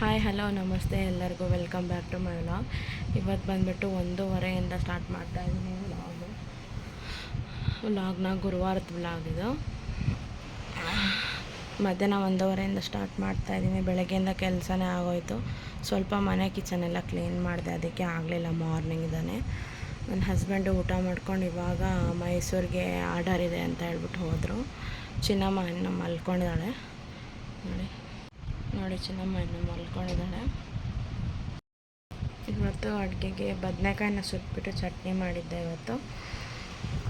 Hi hello ನಮಸ್ತೆ. ಎಲ್ಲರಿಗೂ welcome back to my vlog ಇವತ್ತು ಬಂದುಬಿಟ್ಟು ಒಂದೂವರೆಯಿಂದ ಸ್ಟಾರ್ಟ್ ಮಾಡ್ತಾ ಇದ್ದೀನಿ ವ್ಲಾಗು ವ್ಲಾಗ್ನ ಗುರುವಾರದ ವ್ಲಾಗ್ ಇದು. ಮಧ್ಯಾಹ್ನ ಒಂದೂವರೆಯಿಂದ ಸ್ಟಾರ್ಟ್ ಮಾಡ್ತಾ ಇದ್ದೀನಿ. ಬೆಳಗ್ಗೆಯಿಂದ ಕೆಲಸನೇ ಆಗೋಯ್ತು. ಸ್ವಲ್ಪ ಮನೆ ಕಿಚನ್ ಎಲ್ಲ ಕ್ಲೀನ್ ಮಾಡಿದೆ. ಅದಕ್ಕೆ ಆಗಲಿಲ್ಲ ಮಾರ್ನಿಂಗ್ ಇದ್ದಾನೆ ನನ್ನ ಹಸ್ಬೆಂಡು ಊಟ ಮಾಡ್ಕೊಂಡು ಇವಾಗ ಮೈಸೂರಿಗೆ ಆರ್ಡರ್ ಇದೆ ಅಂತ ಹೇಳ್ಬಿಟ್ಟು ಹೋದರು. ಚಿನ್ನಮ್ಮ ಇನ್ನು ಮಲ್ಕೊಂಡಿದ್ದಾಳೆ. ನೋಡಿ. ನೋಡಿ ಚೆನ್ನಮ್ಮ ಇನ್ನು ಮಲ್ಕೊಂಡಿದ್ದಾಳೆ. ಇವತ್ತು ಅಡುಗೆಗೆ ಬದನೆಕಾಯಿನ ಸುಟ್ಬಿಟ್ಟು ಚಟ್ನಿ ಮಾಡಿದ್ದೆ ಇವತ್ತು.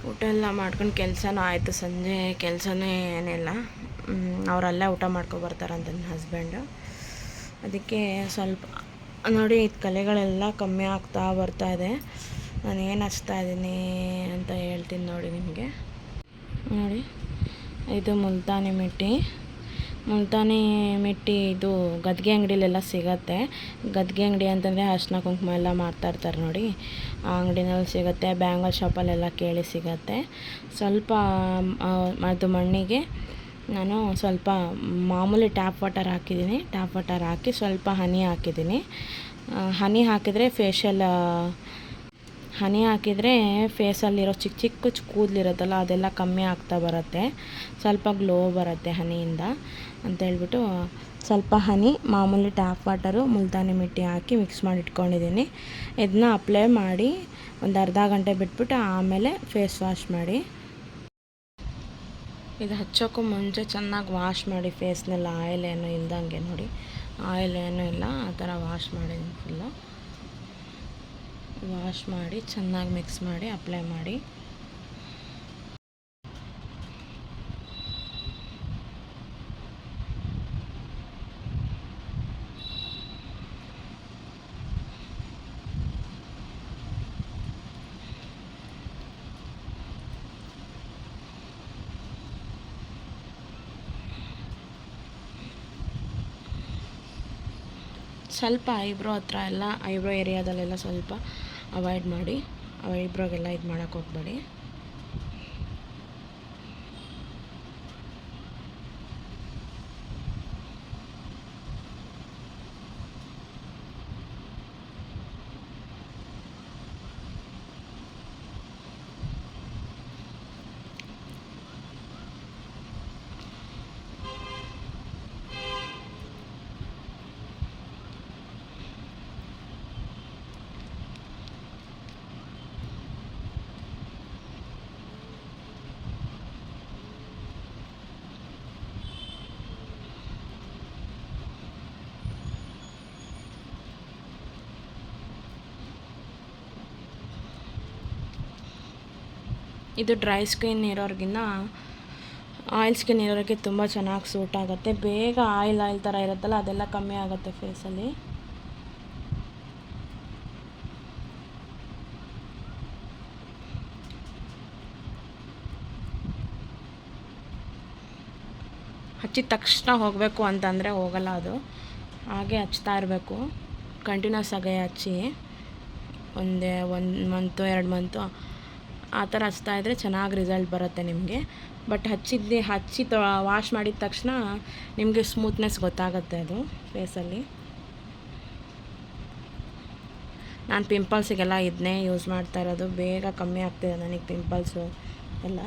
ಊಟ ಎಲ್ಲ ಮಾಡ್ಕೊಂಡು ಕೆಲಸನೂ ಆಯಿತು. ಸಂಜೆ ಕೆಲಸನೇ ಏನಿಲ್ಲ. ಅವರಲ್ಲೇ ಊಟ ಮಾಡ್ಕೊಬರ್ತಾರಂತ ನನ್ನ ಹಸ್ಬೆಂಡು ಅದಕ್ಕೆ ಸ್ವಲ್ಪ, ನೋಡಿ ಇದು ಕಲೆಗಳೆಲ್ಲ ಕಮ್ಮಿ ಆಗ್ತಾ ಬರ್ತಾ ಇದೆ. ನಾನು ಏನು ಹಚ್ತಾ ಇದ್ದೀನಿ ಅಂತ ಹೇಳ್ತೀನಿ ನೋಡಿ ನಿಮಗೆ. ನೋಡಿ, ಇದು ಮುಲ್ತಾನಿ ಮಿಟ್ಟಿ. ಮುಲ್ತಾನಿ ಮಿಟ್ಟಿ ಇದು ಗದ್ಗೆ ಅಂಗಡಿಲೆಲ್ಲ ಸಿಗತ್ತೆ. ಗದ್ಗೆ ಅಂಗಡಿ ಅಂತಂದರೆ ಅರ್ಶಿನ ಕುಂಕುಮ ಎಲ್ಲ ಮಾರ್ತಾ ಇರ್ತಾರೆ ನೋಡಿ. ಆ ಅಂಗಡಿನಲ್ಲಿ ಸಿಗುತ್ತೆ. ಬ್ಯಾಂಗಲ್ ಶಾಪಲ್ಲೆಲ್ಲ ಕೇಳಿ ಸಿಗತ್ತೆ. ಸ್ವಲ್ಪ ಅದು ಮಣ್ಣಿಗೆ ನಾನು ಸ್ವಲ್ಪ ಮಾಮೂಲಿ ಟ್ಯಾಪ್ ವಾಟರ್ ಹಾಕಿದ್ದೀನಿ. ಟ್ಯಾಪ್ ವಾಟರ್ ಹಾಕಿ ಸ್ವಲ್ಪ ಹನಿ ಹಾಕಿದ್ದೀನಿ. ಹನಿ ಹಾಕಿದರೆ ಫೇಶಿಯಲ್ ಹನಿ ಹಾಕಿದರೆ ಫೇಸಲ್ಲಿರೋ ಚಿಕ್ಕ ಚಿಕ್ಕ ಕೂದಲಿರುತ್ತಲ್ಲ, ಅದೆಲ್ಲ ಕಮ್ಮಿ ಆಗ್ತಾ ಬರುತ್ತೆ. ಸ್ವಲ್ಪ ಗ್ಲೋ ಬರುತ್ತೆ ಹನಿಯಿಂದ ಅಂತ ಹೇಳ್ಬಿಟ್ಟು ಸ್ವಲ್ಪ ಹನಿ, ಮಾಮೂಲಿ ಟ್ಯಾಪ್ ವಾಟರು ಮುಲ್ತಾನಿ ಮಿಟ್ಟಿ ಹಾಕಿ ಮಿಕ್ಸ್ ಮಾಡಿ ಇಟ್ಕೊಂಡಿದ್ದೀನಿ. ಇದನ್ನ ಅಪ್ಲೈ ಮಾಡಿ ಒಂದು ಅರ್ಧ ಗಂಟೆ ಬಿಟ್ಬಿಟ್ಟು ಆಮೇಲೆ ಫೇಸ್ ವಾಶ್ ಮಾಡಿ. ಇದು ಹಚ್ಚೋಕ್ಕೂ ಮುಂಚೆ ಚೆನ್ನಾಗಿ ವಾಶ್ ಮಾಡಿ ಫೇಸ್ನೆಲ್ಲ ಆಯಿಲ್ ಏನೂ ಇಲ್ದಂಗೆ ನೋಡಿ. ಆಯಿಲ್ ಏನೂ ಇಲ್ಲ, ಆ ಥರ ವಾಶ್ ಮಾಡಿದ್ದೀನಿ ಫುಲ್ಲು ವಾಶ್ ಮಾಡಿ ಚೆನ್ನಾಗಿ ಮಿಕ್ಸ್ ಮಾಡಿ ಅಪ್ಲೈ ಮಾಡಿ. ಸ್ವಲ್ಪ ಐಬ್ರೋ ಹತ್ರ ಎಲ್ಲ ಐಬ್ರೋ ಏರಿಯಾದಲ್ಲೆಲ್ಲ ಸ್ವಲ್ಪ ಅವಾಯ್ಡ್ ಮಾಡಿ ಐಬ್ರೋಗೆಲ್ಲ ಇದು ಮಾಡೋಕ್ಕೆ ಹೋಗ್ಬೇಡಿ. ಇದು ಡ್ರೈ ಸ್ಕಿನ್ ಇರೋರ್ಗಿನ್ನ ಆಯಿಲ್ ಸ್ಕಿನ್ ಇರೋರಿಗೆ ತುಂಬ ಚೆನ್ನಾಗಿ ಸೂಟ್ ಆಗುತ್ತೆ. ಬೇಗ ಆಯಿಲ್ ಆಯಿಲ್ ಥರ ಇರುತ್ತಲ್ಲ, ಅದೆಲ್ಲ ಕಮ್ಮಿ ಆಗುತ್ತೆ ಫೇಸಲ್ಲಿ ಹಚ್ಚಿದ ತಕ್ಷಣ ಹೋಗಬೇಕು ಅಂತಂದರೆ ಹೋಗಲ್ಲ ಅದು. ಹಾಗೆ ಹಚ್ತಾ ಇರಬೇಕು. ಕಂಟಿನ್ಯೂಸ್ ಆಗಿ ಹಚ್ಚಿ. ಒಂದೇ, ಒಂದು ಮಂತು ಎರಡು ಮಂತು ಆ ಥರ ಹಚ್ತಾ ಇದ್ದರೆ ಚೆನ್ನಾಗಿ ರಿಸಲ್ಟ್ ಬರುತ್ತೆ ನಿಮಗೆ. ಬಟ್ ಹಚ್ಚಿದ್ದೆ, ಹಚ್ಚಿ ತ ವಾಶ್ ಮಾಡಿದ ತಕ್ಷಣ ನಿಮಗೆ ಸ್ಮೂತ್ನೆಸ್ ಗೊತ್ತಾಗುತ್ತೆ ಅದು ಫೇಸಲ್ಲಿ ನಾನು ಪಿಂಪಲ್ಸಿಗೆಲ್ಲ ಇದನ್ನೇ ಯೂಸ್ ಮಾಡ್ತಾ ಇರೋದು. ಬೇಗ ಕಮ್ಮಿ ಆಗ್ತಿದೆ ನನಗೆ ಪಿಂಪಲ್ಸು ಎಲ್ಲ.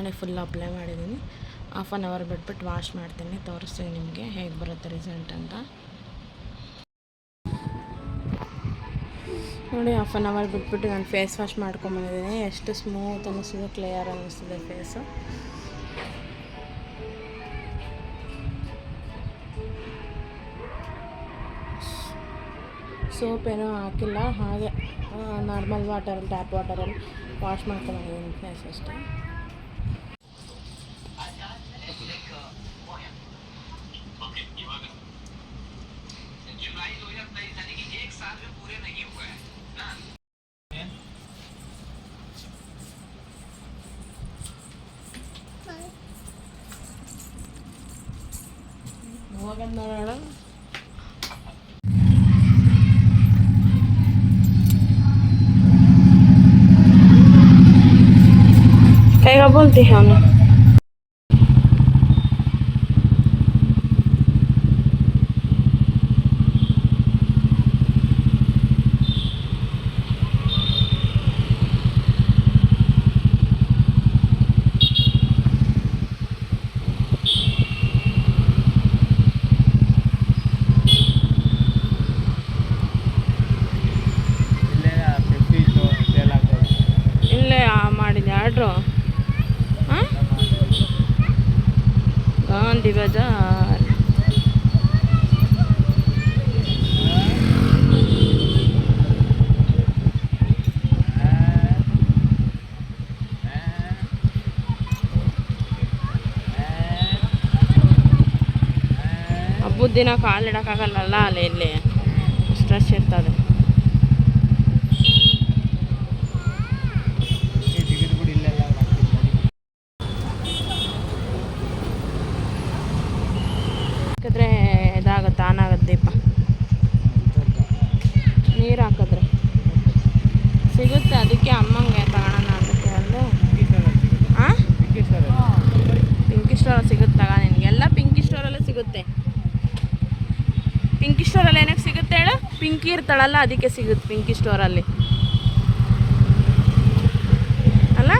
ನೋಡಿ ಫುಲ್ ಅಪ್ಲೈ ಮಾಡಿದ್ದೀನಿ ಹಾಫ್ ಆನ್ ಅವರ್ ಬಿಟ್ಬಿಟ್ಟು ವಾಶ್ ಮಾಡ್ತೀನಿ. ತೋರಿಸ್ತೀನಿ ನಿಮಗೆ ಹೇಗೆ ಬರುತ್ತೆ ರಿಸಲ್ಟ್ ಅಂತ. ನೋಡಿ ಹಾಫ್ ಆನ್ ಅವರ್ ಬಿಟ್ಬಿಟ್ಟು ನಾನು ಫೇಸ್ ವಾಶ್ ಮಾಡ್ಕೊಂಬಂದಿದ್ದೀನಿ ಎಷ್ಟು ಸ್ಮೂತ್ ಅನ್ನಿಸ್ತಿದೆ ಕ್ಲಿಯರ್ ಅನ್ನಿಸ್ತಿದೆ ಫೇಸು ಸೋಪ್ ಏನೋ ಹಾಕಿಲ್ಲ. ಹಾಗೆ ನಾರ್ಮಲ್ ವಾಟರಲ್ಲಿ ಟ್ಯಾಪ್ ವಾಟರಲ್ಲಿ ವಾಶ್ ಮಾಡ್ಕೊಂಬಂದಿದ್ದೀನಿ ಫೇಸ್ ಅಷ್ಟೇ. എന്താണ് കൈകൾ പോലത്തെ ഹോണ ದಿನ ಕಾಲು ಇಡೋಕ್ಕಾಗಲ್ಲಲ್ಲ? ಅಲ್ಲಿ ಇಲ್ಲಿ. ಸ್ಟ್ರೆಸ್ ಇರ್ತದೆ. ಈ ಜಿಗಿದು ಬಿಡಿ ಇಲ್ಲೆಲ್ಲ ಮಾಡ್ತಿದ್ದಾರೆ. ಹಾಕಿದ್ರೆ ಇದಾಗುತ್ತೆ ಆನ್ ಆಗುತ್ತೆ ದೀಪ ನೀರು ಹಾಕಿದ್ರೆ ಸಿಗುತ್ತೆ ಅದಕ್ಕೆ ಅಮ್ಮಂಗೆ ತಗೋಣ ಅಂತ ಕೇಳಿದೆ ಹಾಂ ಪಿಂಕಿ ಸ್ಟೋರಲ್ಲಿ. ಪಿಂಕಿ ಸ್ಟೋರಲ್ಲಿ ಸಿಗುತ್ತೆ ತಗ ನಿನಗೆ ಎಲ್ಲ ಪಿಂಕಿ ಸ್ಟೋರಲ್ಲೇ ಸಿಗುತ್ತೆ ಪಿಂಕಿ ಸ್ಟೋರಲ್ಲಿ ಏನಕ್ಕೆ ಸಿಗುತ್ತೆ ಹೇಳು ಪಿಂಕಿ ಇರ್ತಾಳಲ್ಲ, ಅದಕ್ಕೆ ಸಿಗುತ್ತೆ ಪಿಂಕಿ ಸ್ಟೋರಲ್ಲಿ ಅಲ್ಲ.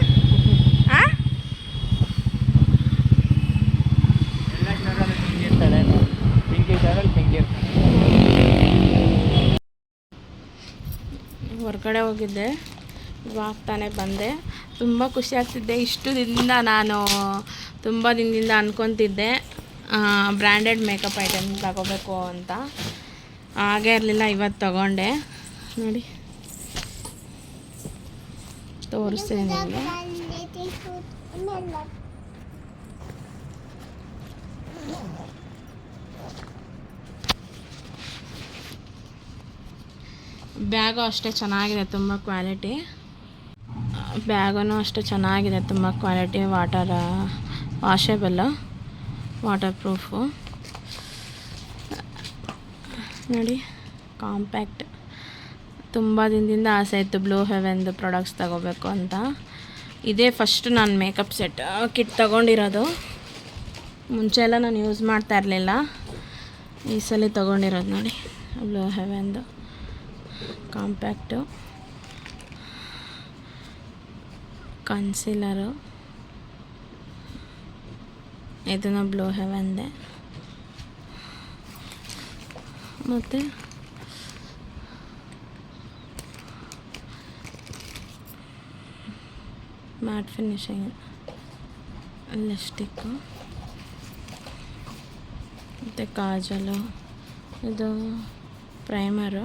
ಇರ್ತಾಳೆ ಹೊರಗಡೆ ಹೋಗಿದ್ದೆ, ಇವಾಗ ಬಂದೆ. ತುಂಬ ಖುಷಿ ಆಗ್ತಿದ್ದೆ. ಇಷ್ಟು ದಿನದಿಂದ ನಾನು ತುಂಬ ದಿನದಿಂದ ಅಂದ್ಕೊತಿದ್ದೆ ಬ್ರ್ಯಾಂಡೆಡ್ ಮೇಕಪ್ ಐಟಮ್ ತಗೋಬೇಕು ಅಂತ. ಹಾಗೇ ಇರಲಿಲ್ಲ, ಇವತ್ತು ತಗೊಂಡೆ. ನೋಡಿ. ತೋರಿಸ್ತೀನಿ ಬ್ಯಾಗು ಅಷ್ಟೇ ಚೆನ್ನಾಗಿದೆ, ತುಂಬ ಕ್ವಾಲಿಟಿ. ಬ್ಯಾಗೂ ಅಷ್ಟೇ ಚೆನ್ನಾಗಿದೆ, ತುಂಬ quality, water, washable, water proof. ನೋಡಿ ಕಾಂಪ್ಯಾಕ್ಟ್ ತುಂಬ ದಿನದಿಂದ ಆಸೆ ಇತ್ತು ಬ್ಲೂ ಹೆವೆಂದು ಪ್ರಾಡಕ್ಟ್ಸ್ ತಗೋಬೇಕು ಅಂತ. ಇದೇ ಫಸ್ಟ್ ನಾನು ಮೇಕಪ್ ಸೆಟ್ ಕಿಟ್ ತಗೊಂಡಿರೋದು. ಮುಂಚೆ ಎಲ್ಲ ನಾನು ಯೂಸ್ ಮಾಡ್ತಾ ಇರಲಿಲ್ಲ. ಈ ಸಲ ತೊಗೊಂಡಿರೋದು ನೋಡಿ ಬ್ಲೂ ಹೆವೆನ್ದು ಕಾಂಪ್ಯಾಕ್ಟು ಕನ್ಸಿಲರು ಇದನ್ನು ಬ್ಲೂ ಹೆವೆನ್ದೆ ಮತ್ತು ಮ್ಯಾಟ್ ಫಿನಿಶಿಂಗ್ ಲಿಪ್ಸ್ಟಿಕ್ಕು ಮತ್ತು ಕಾಜಲು ಇದು ಪ್ರೈಮರು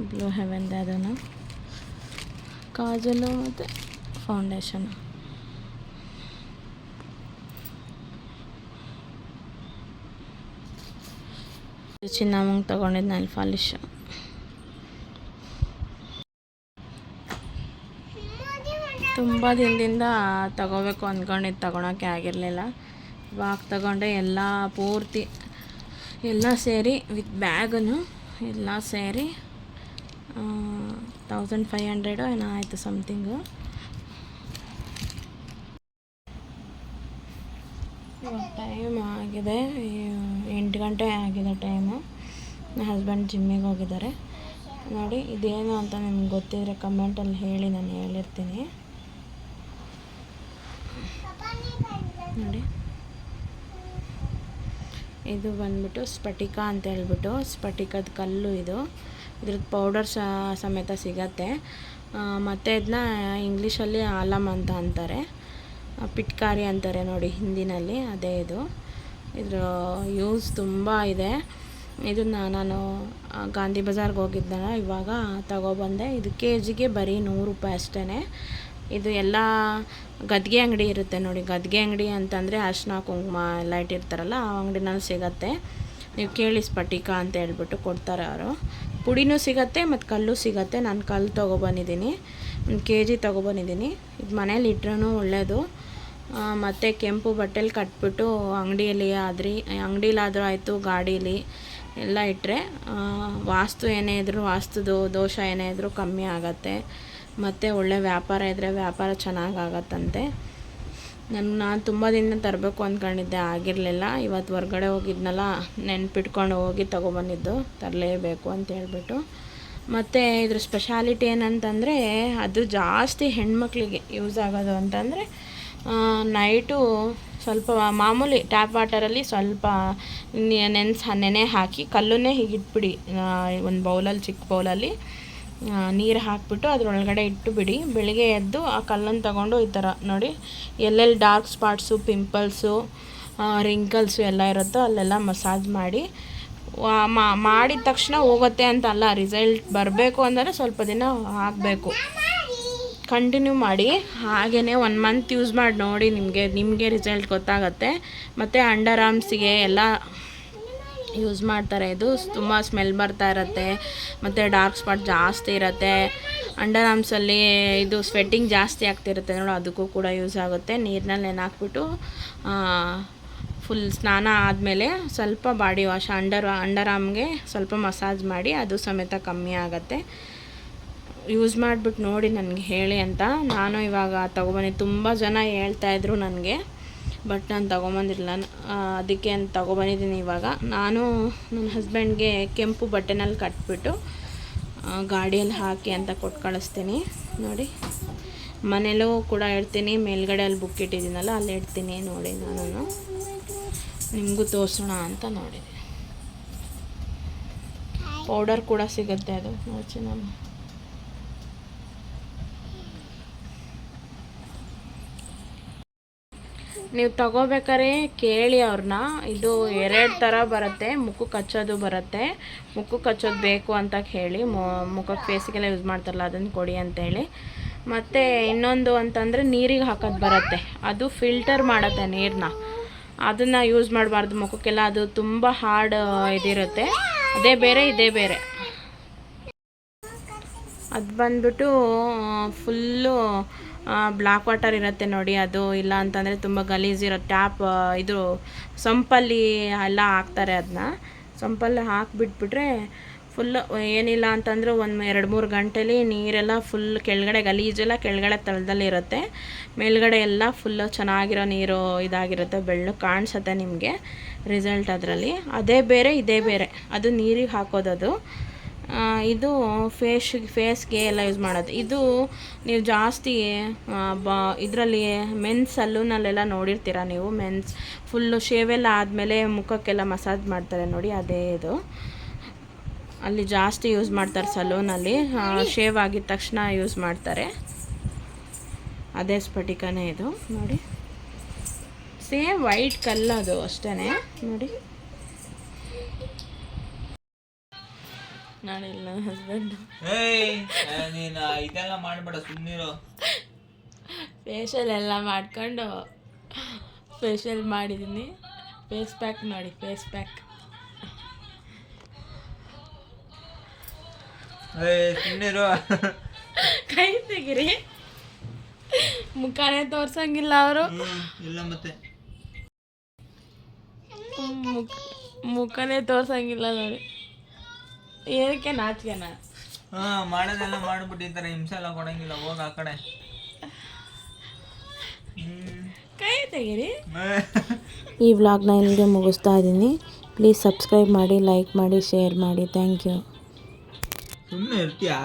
ಬ್ಲೂ ಹೆವೆನ್ದೆ ಅದನ್ನು ಕಾಜಲು ಮತ್ತು ಫೌಂಡೇಶನು ಚಿನ್ನಮ್ಮಂಗೆ ತೊಗೊಂಡಿದ್ದು ನೈಲ್ ಪಾಲಿಶ್. ತುಂಬ ದಿನದಿಂದ ತಗೋಬೇಕು ಅಂದ್ಕೊಂಡಿದ್ದು ತಗೊಳಕ್ಕೆ ಆಗಿರಲಿಲ್ಲ. ಇವಾಗ ತಗೊಂಡೆ ಎಲ್ಲ ಪೂರ್ತಿ, ಎಲ್ಲ ಸೇರಿ ವಿತ್ ಬ್ಯಾಗನು, ಎಲ್ಲ ಸೇರಿ ತೌಸಂಡ್ ಫೈವ್ ಹಂಡ್ರೆಡು ಏನೋ ಆಯಿತು ಸಮಥಿಂಗು ಇವಾಗ ಟೈಮ್ ಆಗಿದೆ ಎಂಟು ಗಂಟೆ ಆಗಿದೆ ಟೈಮು. ನನ್ನ ಹಸ್ಬೆಂಡ್ ಜಿಮ್ಮಿಗೆ ಹೋಗಿದ್ದಾರೆ. ನೋಡಿ, ಇದೇನು ಅಂತ ನಿಮ್ಗೆ ಗೊತ್ತಿದ್ರೆ ಕಮೆಂಟಲ್ಲಿ ಹೇಳಿ, ನಾನು ಹೇಳಿರ್ತೀನಿ. ನೋಡಿ. ಇದು ಬಂದ್ಬಿಟ್ಟು ಸ್ಫಟಿಕ ಅಂತ ಹೇಳ್ಬಿಟ್ಟು, ಸ್ಫಟಿಕದ ಕಲ್ಲು ಇದು. ಇದ್ರದ್ದು ಪೌಡರ್ ಸಮೇತ ಸಿಗತ್ತೆ. ಮತ್ತು ಇದನ್ನ ಇಂಗ್ಲೀಷಲ್ಲಿ ಆಲಮ್ ಅಂತ ಅಂತಾರೆ. ಪಿಟ್ಕಾರಿ ಅಂತಾರೆ ನೋಡಿ, ಹಿಂದಿನಲ್ಲಿ ಅದೇ ಇದು. ಇದರ ಯೂಸ್ ತುಂಬ ಇದೆ. ಇದನ್ನು ನಾನು ಗಾಂಧಿ ಬಜಾರ್ಗೆ ಹೋಗಿದ್ದೆನ ಇವಾಗ ತಗೊಬಂದೆ. ಇದು ಕೆ ಜಿಗೆ ಬರೀ ನೂರು ರೂಪಾಯಿ ಅಷ್ಟೇ ಇದು ಎಲ್ಲ ಗದ್ಗೆ ಅಂಗಡಿ ಇರುತ್ತೆ ನೋಡಿ. ಗದ್ಗೆ ಅಂಗಡಿ ಅಂತಂದರೆ ಅರ್ಶಿನ, ಕುಂಕುಮ ಎಲ್ಲ ಇಟ್ಟಿರ್ತಾರಲ್ಲ, ಆ ಅಂಗಡಿನಲ್ಲಿ ಸಿಗತ್ತೆ. ನೀವು ಕೇಳಿ ಸ್ಫಟಿಕ ಅಂತ ಹೇಳ್ಬಿಟ್ಟು ಕೊಡ್ತಾರೆ ಅವರು. ಪುಡಿನೂ ಸಿಗತ್ತೆ ಮತ್ತು ಕಲ್ಲು ಸಿಗತ್ತೆ. ನಾನು ಕಲ್ಲು ತೊಗೊಬಂದಿದ್ದೀನಿ. ಒಂದು ಕೆ ಜಿ ತೊಗೊಬಂದಿದ್ದೀನಿ. ಇದು ಮನೇಲಿ ಇಟ್ರೂ ಒಳ್ಳೆಯದು ಮತ್ತು ಕೆಂಪು ಬಟ್ಟೆಲಿ ಕಟ್ಬಿಟ್ಟು ಅಂಗಡಿಯಲ್ಲಿ ಆದ್ರಿ, ಅಂಗಡಿಲಾದರೂ ಆಯಿತು, ಗಾಡೀಲಿ ಎಲ್ಲ ಇಟ್ಟರೆ ವಾಸ್ತು ಏನೇ ಇದ್ರೂ, ವಾಸ್ತುದು ದೋಷ ಏನೇ ಇದ್ರೂ ಕಮ್ಮಿ ಆಗತ್ತೆ. ಮತ್ತು ಒಳ್ಳೆ ವ್ಯಾಪಾರ ಇದ್ದರೆ ವ್ಯಾಪಾರ ಚೆನ್ನಾಗಿ ನನ್ನ ನಾನು ನಾನು ತುಂಬ ದಿನ ತರಬೇಕು ಅಂದ್ಕೊಂಡಿದ್ದೆ ಆಗಿರಲಿಲ್ಲ. ಇವತ್ತು ಹೊರ್ಗಡೆ ಹೋಗಿದ್ನಲ್ಲ, ನೆನ್ಪಿಟ್ಕೊಂಡು ಹೋಗಿ ತೊಗೊಬಂದಿದ್ದು, ತರಲೇಬೇಕು ಅಂತ ಹೇಳ್ಬಿಟ್ಟು. ಮತ್ತು ಇದ್ರ ಸ್ಪೆಷಾಲಿಟಿ ಏನಂತಂದರೆ, ಅದು ಜಾಸ್ತಿ ಹೆಣ್ಮಕ್ಳಿಗೆ ಯೂಸ್ ಆಗೋದು ಅಂತಂದರೆ ನೈಟು ಸ್ವಲ್ಪ ಮಾಮೂಲಿ ಟ್ಯಾಪ್ ವಾಟರಲ್ಲಿ ಸ್ವಲ್ಪ ನೆನ್ಸ, ನೆನೆ ಹಾಕಿ ಕಲ್ಲನ್ನೇ ಹೀಗೆ ಇಟ್ಬಿಡಿ ಒಂದು ಬೌಲಲ್ಲಿ, ಚಿಕ್ಕ ಬೌಲಲ್ಲಿ ನೀರು ಹಾಕಿಬಿಟ್ಟು ಅದರೊಳಗಡೆ ಇಟ್ಟು ಬಿಡಿ ಬೆಳಿಗ್ಗೆ ಎದ್ದು ಆ ಕಲ್ಲನ್ನು ತಗೊಂಡು ಈ ಥರ ನೋಡಿ, ಎಲ್ಲೆಲ್ಲಿ ಡಾರ್ಕ್ ಸ್ಪಾಟ್ಸು ಪಿಂಪಲ್ಸು ರಿಂಕಲ್ಸು ಎಲ್ಲ ಇರುತ್ತೋ ಅಲ್ಲೆಲ್ಲ ಮಸಾಜ್ ಮಾಡಿ. ಮಾಡಿದ ತಕ್ಷಣ ಹೋಗುತ್ತೆ ಅಂತ ಅಲ್ಲ ರಿಸಲ್ಟ್ ಬರಬೇಕು ಅಂದರೆ ಸ್ವಲ್ಪ ದಿನ ಆಗಬೇಕು ಕಂಟಿನ್ಯೂ ಮಾಡಿ ಹಾಗೇ ಒನ್ ಮಂತ್ ಯೂಸ್ ಮಾಡಿ ನೋಡಿ ನಿಮಗೆ ನಿಮಗೆ ರಿಸಲ್ಟ್ ಗೊತ್ತಾಗುತ್ತೆ. ಮತ್ತು ಅಂಡರ್ ಆರ್ಮ್ಸಿಗೆ ಎಲ್ಲ ಯೂಸ್ ಮಾಡ್ತಾರೆ. ಇದು ತುಂಬ ಸ್ಮೆಲ್ ಬರ್ತಾ ಇರುತ್ತೆ. ಮತ್ತು ಡಾರ್ಕ್ ಸ್ಪಾಟ್ ಜಾಸ್ತಿ ಇರುತ್ತೆ. ಅಂಡರ್ ಆರ್ಮ್ಸಲ್ಲಿ ಇದು ಸ್ವೆಟ್ಟಿಂಗ್ ಜಾಸ್ತಿ ಆಗ್ತಿರುತ್ತೆ ನೋಡು, ಅದಕ್ಕೂ ಕೂಡ ಯೂಸ್ ಆಗುತ್ತೆ. ನೀರಿನಲ್ಲಿ ನೆನಾಕ್ಬಿಟ್ಟು ಫುಲ್ ಸ್ನಾನ ಆದಮೇಲೆ ಸ್ವಲ್ಪ ಬಾಡಿ ವಾಶ್ ಅಂಡರ್ ಅಂಡರ್ ಆರ್ಮ್ಗೆ ಸ್ವಲ್ಪ ಮಸಾಜ್ ಮಾಡಿ, ಅದು ಸಮೇತ ಕಮ್ಮಿ ಆಗುತ್ತೆ. ಯೂಸ್ ಮಾಡಿಬಿಟ್ಟು ನೋಡಿ ನನಗೆ ಹೇಳಿ ಅಂತ. ನಾನು ಇವಾಗ ತೊಗೊಬಂದಿದ್ದು ತುಂಬ ಜನ ಹೇಳ್ತಾಯಿದ್ರು ನನಗೆ ಬಟ್ ನಾನು ತೊಗೊಂಬಂದಿಲ್ಲ ಅದಕ್ಕೆ ಅಂತ ತೊಗೊಬಂದಿದ್ದೀನಿ ಇವಾಗ. ನಾನು ನನ್ನ ಹಸ್ಬೆಂಡ್ಗೆ ಕೆಂಪು ಬಟ್ಟೆನಲ್ಲಿ ಕಟ್ಬಿಟ್ಟು ಗಾಡಿಯಲ್ಲಿ ಹಾಕಿ ಅಂತ ಕೊಟ್ಟು ಕಳಿಸ್ತೀನಿ. ನೋಡಿ, ಮನೇಲೂ ಕೂಡ ಇಡ್ತೀನಿ. ಮೇಲ್ಗಡೆ ಅಲ್ಲಿ ಬುಕ್ ಇಟ್ಟಿದ್ದೀನಲ್ಲ, ಅಲ್ಲಿ ಇಡ್ತೀನಿ ನೋಡಿ ನಾನು ನಿಮಗೂ ತೋರಿಸೋಣ ಅಂತ ನೋಡಿದೆ. ಪೌಡರ್ ಕೂಡ ಸಿಗುತ್ತೆ ಅದು. ನೋಡಿ ಚಿನ್ನಮ್ಮ ನೀವು ತಗೋಬೇಕಾದ್ರೆ ಕೇಳಿ ಅವ್ರನ್ನ. ಇದು ಎರಡು ಥರ ಬರುತ್ತೆ. ಮುಖಕ್ಕೆ ಕಚ್ಚೋದು ಬರುತ್ತೆ. ಮುಖಕ್ಕೆ ಕಚ್ಚೋದು ಬೇಕು ಅಂತ ಹೇಳಿ ಮುಖಕ್ಕೆ ಫೇಸಿಗೆಲ್ಲ ಯೂಸ್ ಮಾಡ್ತಾರಲ್ಲ, ಅದನ್ನು ಕೊಡಿ ಅಂತೇಳಿ ಮತ್ತು ಇನ್ನೊಂದು ಅಂತಂದರೆ ನೀರಿಗೆ ಹಾಕೋದು ಬರುತ್ತೆ. ಅದು ಫಿಲ್ಟರ್ ಮಾಡುತ್ತೆ ನೀರನ್ನ ಅದನ್ನು ಯೂಸ್ ಮಾಡಬಾರ್ದು ಮುಖಕ್ಕೆಲ್ಲ. ಅದು ತುಂಬ ಹಾರ್ಡ್ ಇದಿರುತ್ತೆ. ಅದೇ ಬೇರೆ, ಇದೇ ಬೇರೆ. ಅದು ಬಂದ್ಬಿಟ್ಟು ಫುಲ್ಲು ಬ್ಲ್ಯಾಕ್ ವಾಟರ್ ಇರುತ್ತೆ ನೋಡಿ, ಅದು ಇಲ್ಲ ಅಂತಂದರೆ ತುಂಬ ಗಲೀಜಿರೋ ಟ್ಯಾಪ್ ಇದು ಸಂಪಲ್ಲಿ ಎಲ್ಲ ಹಾಕ್ತಾರೆ ಅದನ್ನ ಸಂಪಲ್ಲಿ ಹಾಕಿಬಿಟ್ಬಿಟ್ರೆ ಫುಲ್ ಏನಿಲ್ಲ ಅಂತಂದ್ರೆ ಒಂದು ಎರಡು ಮೂರು ಗಂಟೆಲಿ ನೀರೆಲ್ಲ ಫುಲ್ ಕೆಳಗಡೆ ಗಲೀಜೆಲ್ಲ ಕೆಳಗಡೆ ತಳದಲ್ಲಿ ಇರುತ್ತೆ. ಮೇಲ್ಗಡೆ ಎಲ್ಲ ಫುಲ್ಲು ಚೆನ್ನಾಗಿರೋ ನೀರು ಇದಾಗಿರುತ್ತೆ, ಬೆಳ್ಳು ಕಾಣಿಸುತ್ತೆ ನಿಮಗೆ ರಿಸಲ್ಟ್ ಅದರಲ್ಲಿ. ಅದೇ ಬೇರೆ, ಇದೇ ಬೇರೆ. ಅದು ನೀರಿಗೆ ಹಾಕೋದದು. ಇದು ಫೇಶ್ ಫೇಸ್ಗೆ ಎಲ್ಲ ಯೂಸ್ ಮಾಡೋದು. ಇದು ನೀವು ಜಾಸ್ತಿ ಬ, ಇದರಲ್ಲಿ ಮೆನ್ಸ್ ಸಲೂನಲ್ಲೆಲ್ಲ ನೋಡಿರ್ತೀರ ನೀವು? ಮೆನ್ಸ್ ಫುಲ್ಲು ಶೇವೆಲ್ಲ ಆದಮೇಲೆ ಮುಖಕ್ಕೆಲ್ಲ ಮಸಾಜ್ ಮಾಡ್ತಾರೆ ನೋಡಿ, ಅದೇ ಇದು. ಅಲ್ಲಿ ಜಾಸ್ತಿ ಯೂಸ್ ಮಾಡ್ತಾರೆ ಸಲೂನಲ್ಲಿ ಶೇವ್ ಆಗಿದ ತಕ್ಷಣ ಯೂಸ್ ಮಾಡ್ತಾರೆ. ಅದೇ ಸ್ಫಟಿಕನೇ ಇದು. ನೋಡಿ. ಸೇಮ್ ವೈಟ್ ಕಲ್ಲದು ಅಷ್ಟೇ ನೋಡಿ. ನಾನಿಲ್ಲ ಹಸ್ಬೆಂಡು ಏಯ್ ನೀನು ಇದೆಲ್ಲ ಮಾಡಬೇಡ ಸುಮ್ಮನಿರು ಫೇಶಿಯಲ್ ಎಲ್ಲ ಮಾಡ್ಕೊಂಡು ಫೇಶಿಯಲ್ ಮಾಡಿದ್ದೀನಿ ಫೇಸ್ ಪ್ಯಾಕ್ ನೋಡಿ ಫೇಸ್ ಪ್ಯಾಕ್ ಏಯ್ ಸುಮ್ಮನಿರು ಕೈ ತೆಗಿರಿ. ಮುಖನೇ ತೋರ್ಸಂಗಿಲ್ಲ ಅವರು. ಇಲ್ಲ ಮತ್ತೆ. ಮುಖ ಮುಖನೇ ತೋರ್ಸಂಗಿಲ್ಲ ನೋಡಿ. ಏನಕ್ಕೆ ನಾಚಿಕೆನ? ಹಾ ಮಾಡೋದೆಲ್ಲ ಮಾಡ್ಬಿಟ್ಟಿದ್ದಾರೆ ಹಿಂಸೆ ಎಲ್ಲ ಕೊಡಂಗಿಲ್ಲ ಹೋಗ ಆ ಕಡೆ. ಕೈ ತೆಗಿರಿ. ಈ ವ್ಲಾಗ್ನ ಇಲ್ಲಿಗೆ ಮುಗಿಸ್ತಾ ಇದ್ದೀನಿ. ಪ್ಲೀಸ್ ಸಬ್ಸ್ಕ್ರೈಬ್ ಮಾಡಿ ಲೈಕ್ ಮಾಡಿ ಶೇರ್ ಮಾಡಿ. Thank you. ಸುಮ್ಮನೆ ಇರ್ತೀಯಾ?